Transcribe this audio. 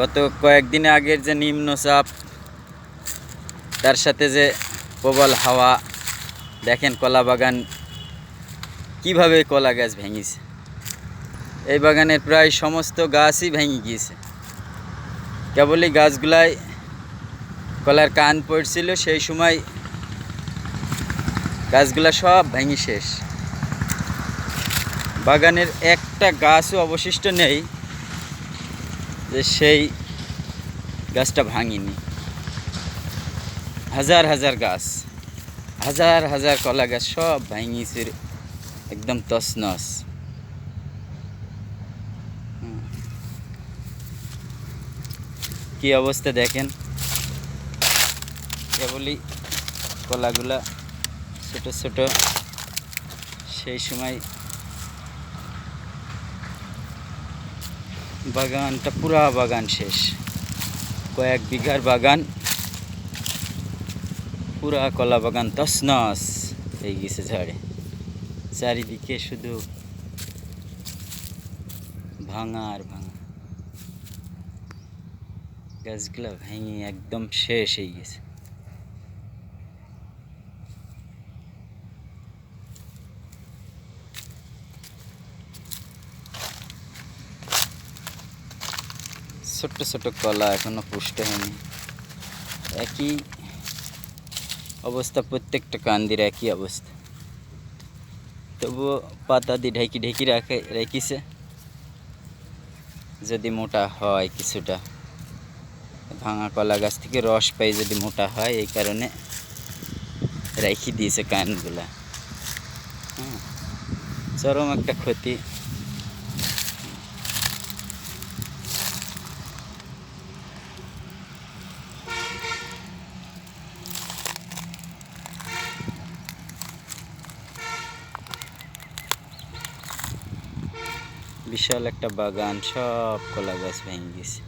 গত কয়েকদিন আগের যে নিম্নচাপ তার সাথে যে প্রবল হাওয়া, দেখেন কলা বাগান কীভাবে কলা গাছ ভেঙেছে। এই বাগানের প্রায় সমস্ত গাছই ভেঙে গিয়েছে। কেবলই গাছগুলায় কলার কান পড়ছিল, সেই সময় গাছগুলা সব ভেঙে শেষ। বাগানের একটা গাছও অবশিষ্ট নেই। যে সেই গাছটা ভাঙিনি। হাজার হাজার গাছ, হাজার হাজার কলা গাছ সব ভাঙিছে একদম হুম। কি অবস্থা দেখেন? কেবলই কলাগুলা ছোট ছোট, সেই সময় বাগানটা, পুরা বাগান শেষ। কয়েক বিঘার বাগান। পুরা কলা বাগান তছনছ হয়ে গেছে ঝড়ে। চারিদিকে শুধু ভাঙা আর ভাঙা। গাছগুলা ভেঙে একদম শেষ হয়ে গেছে। ছোট্ট ছোট কলা এখনও পুষ্ট হয়নি। একই অবস্থা, প্রত্যেকটা কান্দির একই অবস্থা। তবুও পাতা দিয়ে ঢেকি ঢেকি রাখে, রেখেছে। যদি মোটা হয় কিছুটা, ভাঙা কলা গাছ থেকে রস পাই যদি মোটা হয়, এই কারণে রেখে দিয়েছে কানগুলা। হ্যাঁ চরম একটা ক্ষতি। বিশাল একটা বাগান সব কলা গাছ ভেঙে গেছে।